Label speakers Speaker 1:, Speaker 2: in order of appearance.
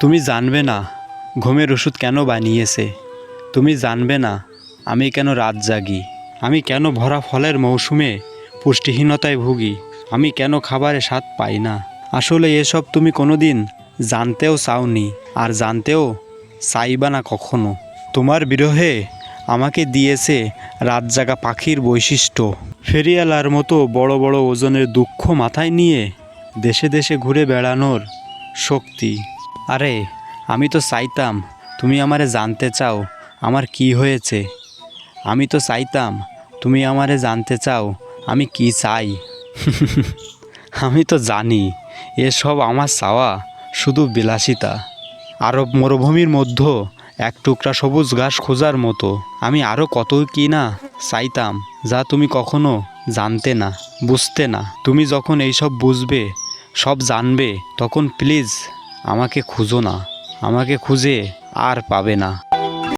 Speaker 1: তুমি জানবে না ঘুমের ওষুধ কেন বানিয়েছে। তুমি জানবে না আমি কেন রাত জাগি। আমি কেন ভরা ফলের মৌসুমে পুষ্টিহীনতায় ভুগি। আমি কেন খাবারে স্বাদ পাই না। আসলে এসব তুমি কোনোদিন জানতেও চাওনি আর জানতেও চাইবা না কখনো। তোমার বিরহে আমাকে দিয়েছে রাত জাগা পাখির বৈশিষ্ট্য। ফেরিয়ালার মতো বড় বড় ওজনের দুঃখ মাথায় নিয়ে দেশে দেশে ঘুরে বেড়ানোর শক্তি। আরে, আমি তো চাইতাম তুমি আমারে জানতে চাও আমার কি হয়েছে। আমি তো চাইতাম তুমি আমারে জানতে চাও আমি কি চাই। আমি তো জানি এসব আমার চাওয়া, শুধু বিলাসিতা। আরব মরুভূমির মধ্য এক টুকরা সবুজ ঘাস খোঁজার মতো। আমি আরও কত কি না চাইতাম, যা তুমি কখনো জানতে না, বুঝতে না। তুমি যখন এইসব বুঝবে, সব জানবে, তখন প্লিজ আমাকে খুঁজো না আমাকে খুঁজে আর পাবে না।